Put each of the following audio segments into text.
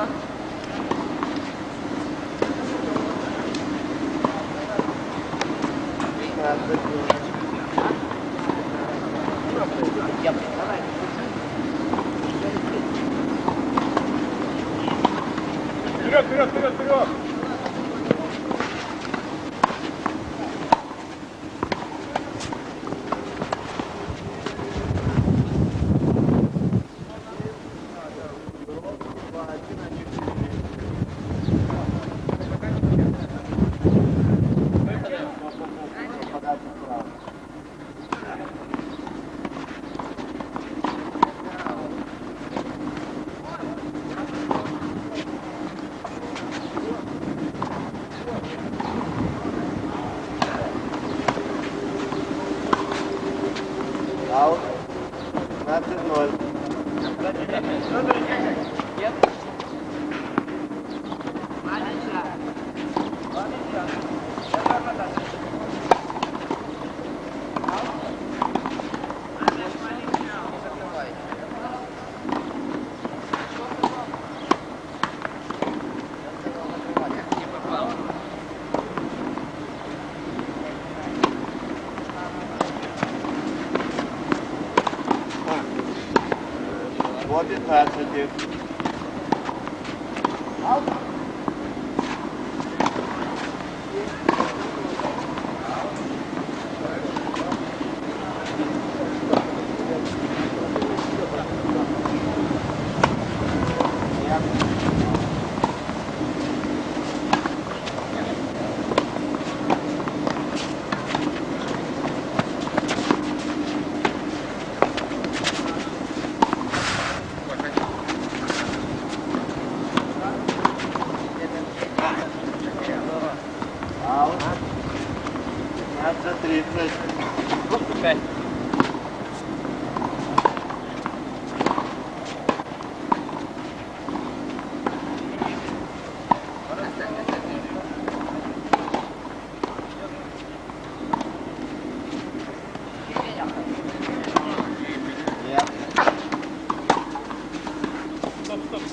알아. По 15. Аут.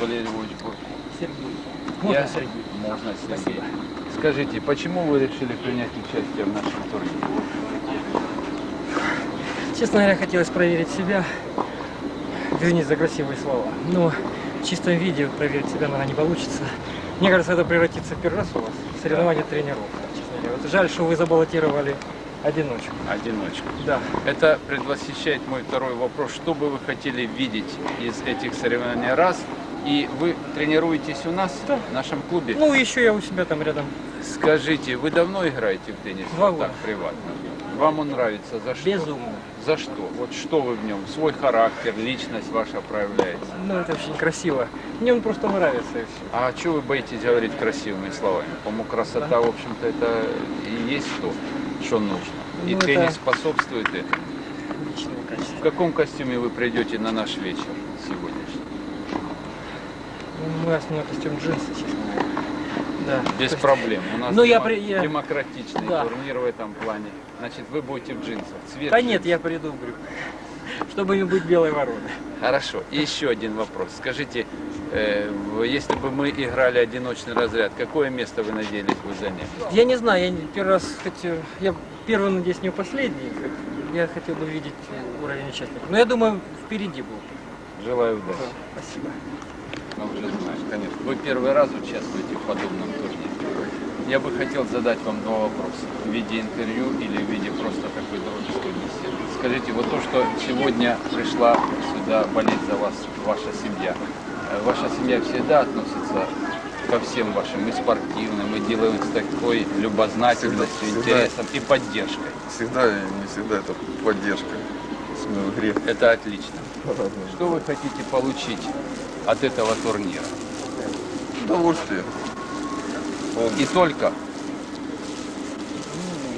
Валерий Львович. Сергей. Я- Можно Сергей? Можно, Сергей. Спасибо. Скажите, почему вы решили принять участие в нашем турнире? Честно говоря, хотелось проверить себя. Извините за красивые слова. Но в чистом виде проверить себя, наверное, не получится. Мне кажется, это превратится в первый раз у вас соревнование тренеров. Честно говоря. Вот жаль, что вы забаллотировали одиночку. Одиночка. Да. Это предвосхищает мой второй вопрос. Что бы вы хотели видеть из этих соревнований раз? И вы тренируетесь у нас, Да. в нашем клубе? Ну, еще я у себя там рядом. Скажите, вы давно играете в теннис? Два Вот так, года. приватно. Вам он нравится? За что? Безумно. За что? Вот что вы в нем? Свой характер, личность ваша проявляется. Ну, это очень красиво. Мне он просто нравится и все. А что вы боитесь говорить красивыми словами? По-моему, красота, в общем-то, это и есть то, что нужно. И Ну, это- теннис способствует этому. В каком костюме вы придете на наш вечер сегодняшний? Мой основной костюм джинсы. Да. Без есть- проблем. У нас Ну, я при- я- демократичный Да. турнир в этом плане. Значит, вы будете в джинсах. Цвет Да нет, джинсов. я приду в брюках. Чтобы не быть белой вороной. Хорошо. И еще один вопрос. Скажите, э, если бы мы играли одиночный разряд, какое место вы надеялись бы занять? Я не знаю, я не- первый раз хотел, я первый, надеюсь, не последний. Я хотел бы видеть уровень участников. Но я думаю, впереди был. Желаю удачи. Да, спасибо. Ну, уже знаешь, конечно. Вы первый раз участвуете в подобном турнире. я бы хотел задать вам два вопроса в виде интервью или в виде просто такой дружеской беседы. Скажите, вот то, что сегодня пришла сюда болеть за вас ваша семья, э, ваша семья всегда относится ко всем вашим и спортивным, и делают с такой любознательностью, Всегда, всегда. интересом и поддержкой. Всегда и не всегда это поддержка. Это отлично. Что вы хотите получить от этого турнира? Удовольствие. И только.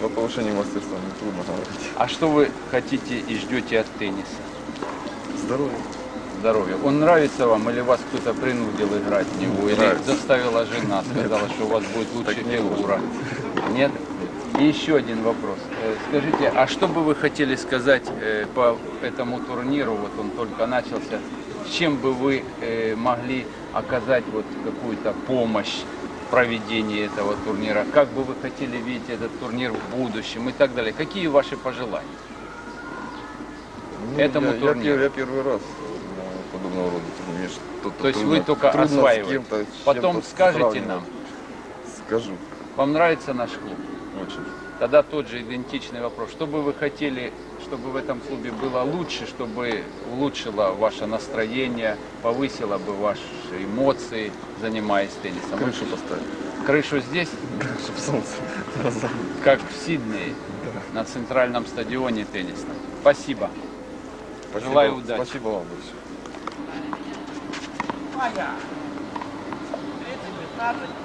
О повышении мастерства не трудно говорить. А что вы хотите и ждете от тенниса? Здоровье. Здоровья. Он нравится вам или вас кто-то принудил играть в него? Или Нравится. заставила жена, сказала, что у вас будет лучше фигура? Нет? И еще один вопрос. Э, Скажите, а что бы вы хотели сказать э, по этому турниру? Вот он только начался. Чем бы вы э, могли оказать вот какую-то помощь в проведении этого турнира? Как бы вы хотели видеть этот турнир в будущем и так далее? Какие ваши пожелания? Ну, Этому я, я турниру. пер- Я, первый раз на подобного рода турнире. Что-то То есть трудно- вы только осваиваете. с Потом скажете нам, Скажу. вам нравится наш клуб? Очень. Тогда тот же идентичный вопрос. Что бы вы хотели, чтобы в этом клубе было лучше, чтобы улучшило ваше настроение, повысило бы ваши эмоции, занимаясь теннисом? Крышу поставить. Крышу здесь? Крышу в солнце. Как в Сиднее, да. на центральном стадионе теннисном. Спасибо. Спасибо. Желаю удачи. Спасибо вам большое. 15.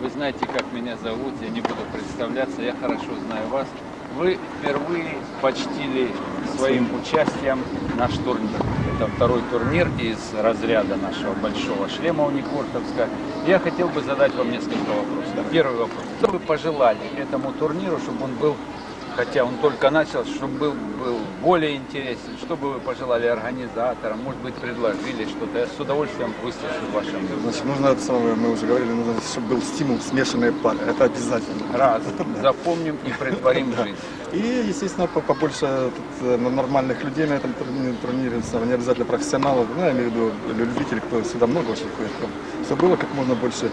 Вы знаете, как меня зовут, я не буду представляться, я хорошо знаю вас. Вы впервые почтили своим участием наш турнир. Это второй турнир из разряда нашего большого шлема уникортовска. Я хотел бы задать вам несколько вопросов. Первый вопрос. Что вы пожелали этому турниру, чтобы он был, хотя он только начался, чтобы был, был более интересен? Что бы вы пожелали организаторам? Может быть, предложили что-то? Я с удовольствием выслушаю ваше мнение. Значит, нужно это самое, мы уже говорили, нужно, чтобы был стимул смешанные пары. Это обязательно. Раз. Запомним и притворим жизнь. И, естественно, по- побольше э, нормальных людей на этом турни- турнире, самое, не обязательно профессионалов, ну, я имею в виду любителей, кто сюда много очень ходит, чтобы было как можно больше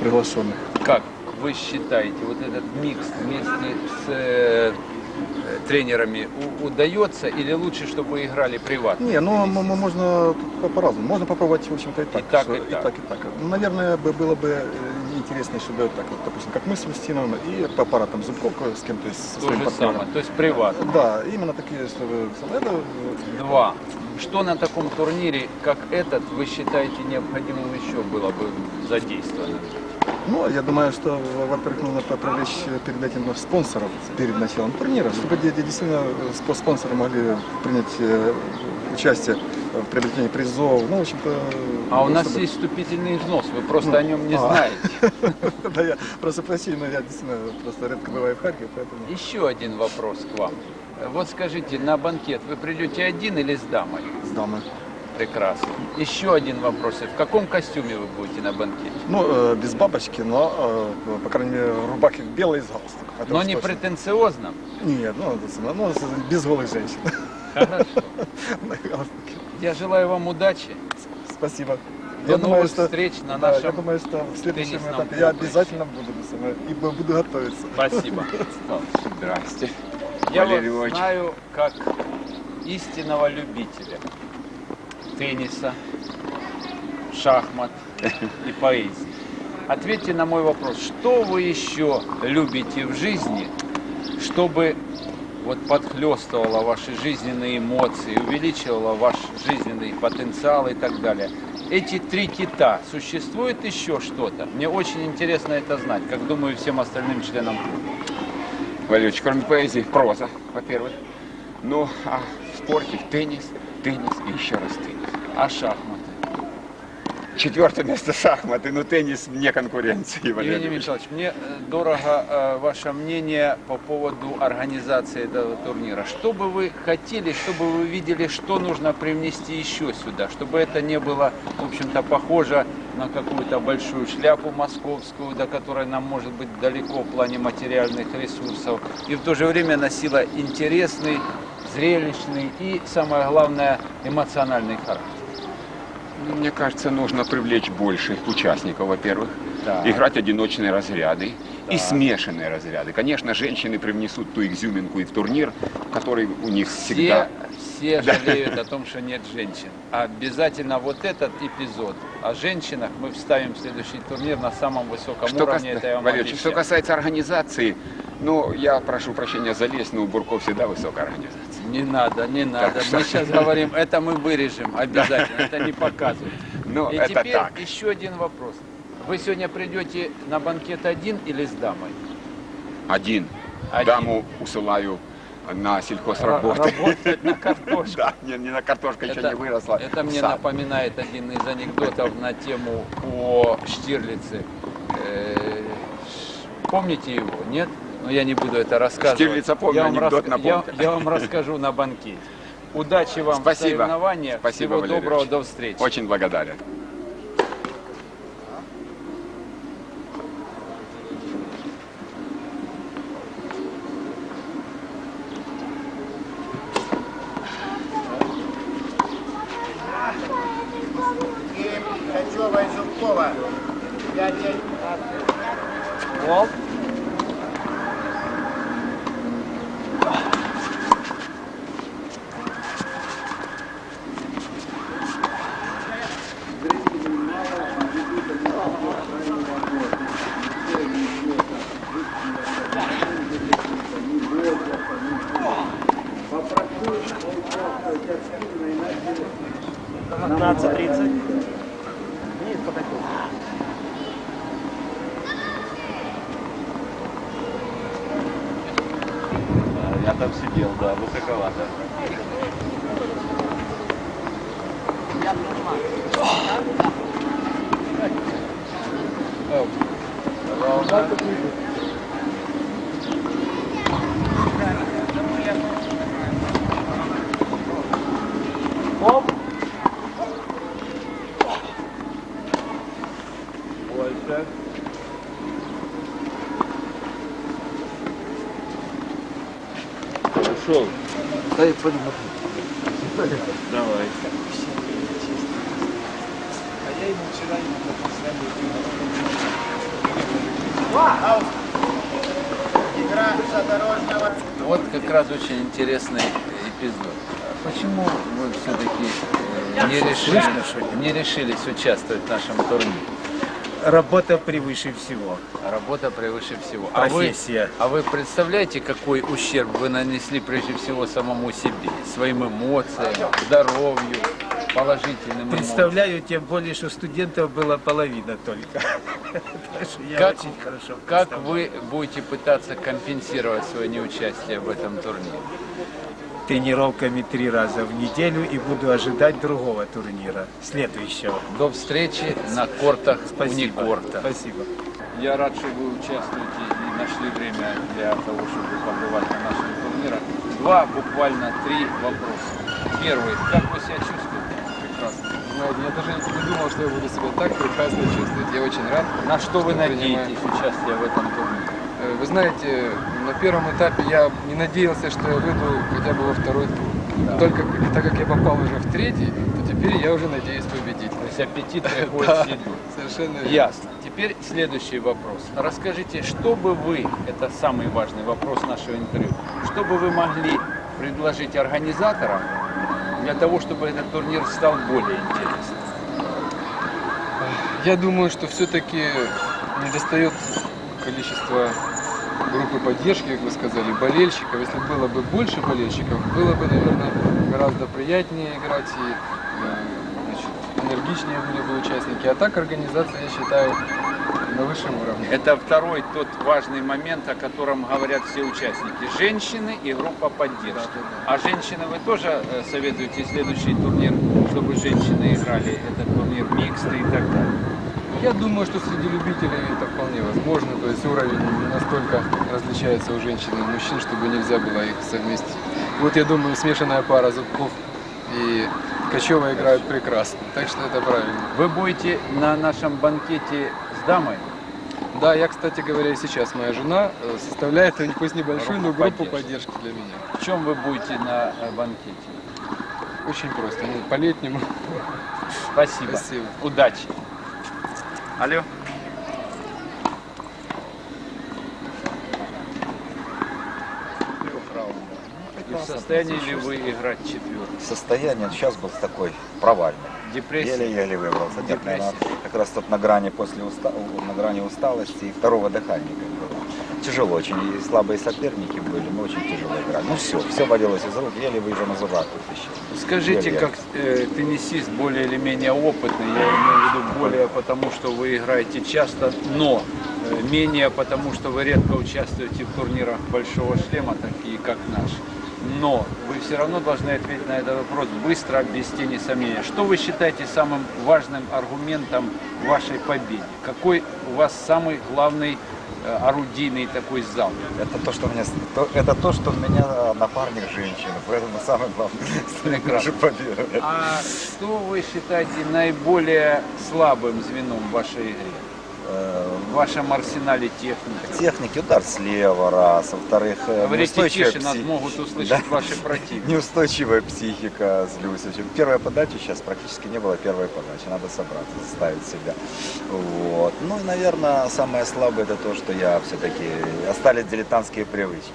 приглашенных. Как вы считаете, вот этот микс вместе с э, э, тренерами удается или лучше, чтобы вы играли приватно? Не, ну м- м- можно по-разному. Можно попробовать, в общем-то, и так. так, что- и так. и так, и так. Ну, Наверное, бы- было бы э, интереснее, чтобы так вот, допустим, как мы с Устиновым и по пара там Зубков с кем-то из То же самое, то есть приватно. Да, именно такие, чтобы это э, Два. Что на таком турнире, как этот, вы считаете необходимым еще было бы задействовано? Ну, я думаю, что, во-первых, нужно привлечь перед этим спонсоров перед началом турнира, чтобы де- де- действительно спо- спонсоры могли принять э, участие в приобретении призов. Ну, в общем-то... А у нас чтобы- есть вступительный взнос, вы просто Ну, о нем не а. знаете. Да, я просто просил, но я действительно просто редко бываю в Харькове, поэтому... Еще один вопрос к вам. Вот скажите, на банкет вы придете один или с дамой? С дамой. Прекрасно. Еще один вопрос. В каком костюме вы будете на банкете? Ну, э, без бабочки, но, э, по крайней мере, рубаки белые с галстуком. Это Но не точно. претенциозно. Нет, ну, это ну, без голых женщин. Хорошо. Я желаю вам удачи. Спасибо. До новых встреч на да, нашем Я думаю, что в следующем этапе я обязательно буду и бу- буду готовиться. Спасибо. Здрасте. Я Валерий вас знаю как истинного любителя тенниса, шахмат и поэзии. Ответьте на мой вопрос, что вы еще любите в жизни, чтобы вот подхлестывало ваши жизненные эмоции, увеличивало ваш жизненный потенциал и так далее. Эти три кита, существует еще что-то? Мне очень интересно это знать, как думаю всем остальным членам клуба. Кроме поэзии, проза, во-первых. Ну, а в спорте теннис, теннис и еще раз теннис. А шахматы? Четвертое место шахматы, но теннис вне конкуренции, Валерий Евгений. Михайлович, мне э, дорого э, ваше мнение по поводу организации этого турнира. Что бы вы хотели, чтобы вы видели, что нужно привнести еще сюда, чтобы это не было, в общем-то, похоже на какую-то большую шляпу московскую, до которой нам может быть далеко в плане материальных ресурсов, и в то же время носила интересный, зрелищный и, самое главное, эмоциональный характер. Мне кажется, нужно привлечь больше участников, во-первых. Так. Играть одиночные разряды и Так. смешанные разряды. Конечно, женщины привнесут ту изюминку и в турнир, который у них Все, всегда... все жалеют о том, что нет женщин. Обязательно вот этот эпизод о женщинах мы вставим в следующий турнир на самом высоком Что, уровне. кас- Это я вам Валерьевич, что касается организации, ну, я прошу прощения за лезть, но у Бурков всегда высокая организация. Не надо, не надо. что- Мы сейчас говорим, это мы вырежем обязательно, это не показывают. Ну, И это теперь так. еще один вопрос. Вы сегодня придете на банкет один или с дамой? Один. Один. Даму усылаю на сельхозработы. Работать на картошке. Да, не, не на картошка еще не выросла. это мне Сад. напоминает один из анекдотов на тему о Штирлице. Э, Помните его, нет? но я не буду это рассказывать. Штирлица помню, я вам анекдот рас... я, я вам расскажу на банкете. Удачи вам Спасибо. в соревнованиях. Спасибо, Всего Валерьевич. доброго, до встречи. Очень благодарен. Ткачева и Зубкова. Я там сидел, да, высоковато. Больше. Давай. Игра задорожного. Вот как раз очень интересный эпизод. А Почему вы все-таки не, решили, не решились участвовать в нашем турнире? Работа превыше всего. Работа превыше всего. А вы, Профессия. а вы представляете, какой ущерб вы нанесли прежде всего самому себе, своим эмоциям, здоровью, положительным эмоциям? Представляю, тем более, что студентов было половина только. Как, как вы будете пытаться компенсировать свое неучастие в этом турнире? Тренировками три раза в неделю и буду ожидать другого турнира, следующего. До встречи на кортах Спасибо. Уникорта. Спасибо. Я рад, что вы участвуете и нашли время для того, чтобы побывать на нашем турнирах. Два, буквально три вопроса. Первый. Как вы себя чувствуете? Прекрасно. Знаете, я даже не думал, что я буду себя так прекрасно чувствовать. Я очень рад. На что вы надеетесь участие в этом турнире? Вы знаете, на первом этапе я не надеялся, что я выйду хотя бы во второй тур. Только так как я попал уже в третий, то теперь я уже надеюсь победить. То есть аппетит приходит Да, с едой. совершенно верно. Ясно. Теперь следующий вопрос. Расскажите, что бы вы, это самый важный вопрос нашего интервью, что бы вы могли предложить организаторам для того, чтобы этот турнир стал более интересным? Я думаю, что все-таки недостает количества группы поддержки, как вы сказали, болельщиков. Если было бы больше болельщиков, было бы, наверное, гораздо приятнее играть и э, значит, энергичнее были бы участники. А так организация, я считаю, на высшем уровне. Это второй тот важный момент, о котором говорят все участники. Женщины и группа поддержки. А женщины вы тоже э, советуете следующий турнир, чтобы женщины играли этот турнир микстый и так далее? Я думаю, что среди любителей это вполне возможно. То есть уровень настолько различается у женщин и у мужчин, чтобы нельзя было их совместить. Вот я думаю, смешанная пара Зубков и Ткачева играют прекрасно. Так что это правильно. Вы будете на нашем банкете с дамой? Да, я, кстати говоря, и сейчас моя жена э, составляет, пусть небольшую, но Группу группу поддержки. поддержки для меня. В чем вы будете на э, банкете? Очень просто. Ну, по-летнему. Спасибо. Спасибо. Удачи. Алло. И в состоянии ли вы играть четвертый? Состояние сейчас был такой провальный. Депрессия? Еле-еле выбрался. Нет, Депрессия. наверное, как раз тут на грани после уста... на грани усталости и второго дыхания как было. Тяжело очень. И слабые соперники были, мы очень тяжело играли. Ну все, все валилось из рук, еле выезжал на зубах тут еще. Скажите, Еле. как э, теннисист более или менее опытный, я имею в виду более потому, что вы играете часто, но э, менее потому, что вы редко участвуете в турнирах большого шлема, такие как наш. Но вы все равно должны ответить на этот вопрос быстро, без тени сомнения. Что вы считаете самым важным аргументом вашей победе? Какой у вас самый главный орудийный такой зал? Это то, что мне, то- это то, что у меня э, напарник женщина, поэтому самое главное Прекрасно. наша победа. А что вы считаете наиболее слабым звеном в вашей игре? В вашем арсенале техники? Техники, удар слева, раз, во-вторых, э, Говорите неустойчивая тише, нас могут услышать Да. ваши противники. Неустойчивая психика, злюсь очень. Первая подача сейчас практически не было первой подачи. Надо собраться, заставить себя. Вот. Ну и, наверное, самое слабое это то, что я все-таки остались дилетантские привычки.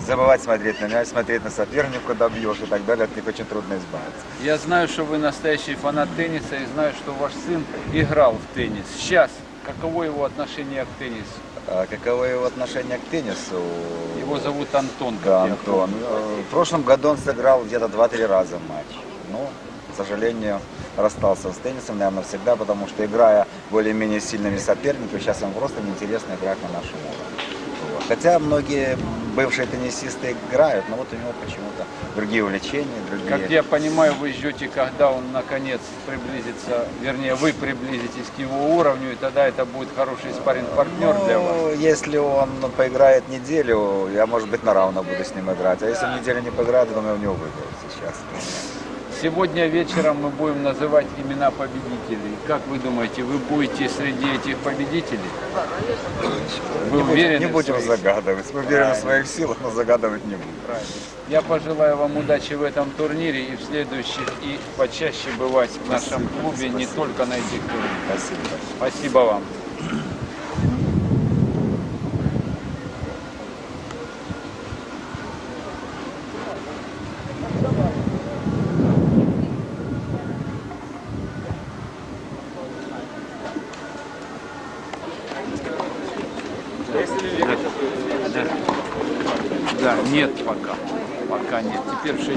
Забывать смотреть на мяч, смотреть на соперника, куда бьешь и так далее, от них очень трудно избавиться. Я знаю, что вы настоящий фанат тенниса и знаю, что ваш сын играл в теннис. Сейчас каково его отношение к теннису? А каково его отношение к теннису? Его зовут Антон. Да, Антон. Э, В прошлом году он сыграл где-то 2-3 раза матч. Но, к сожалению, расстался с теннисом, наверное, навсегда, потому что играя более-менее сильными соперниками, сейчас ему просто неинтересно играть на нашем уровне. Хотя многие бывшие теннисисты играют, но вот у него почему-то другие увлечения, другие... Как я понимаю, вы ждете, когда он наконец приблизится, вернее, вы приблизитесь к его уровню, и тогда это будет хороший спарринг-партнер для вас. Ну, если он поиграет неделю, я, может быть, на равно буду с ним играть. А если неделю не поиграет, думаю, у него выиграет сейчас. Сегодня вечером мы будем называть имена победителей. Как вы думаете, вы будете среди этих победителей? Вы не уверены не будем своих- загадывать. Мы уверены в своих силах, но загадывать не будем. Правильно. Я пожелаю вам удачи в этом турнире и в следующих, и почаще бывать в нашем клубе, не только на этих турнирах. Спасибо. Спасибо вам. Да, нет пока. Пока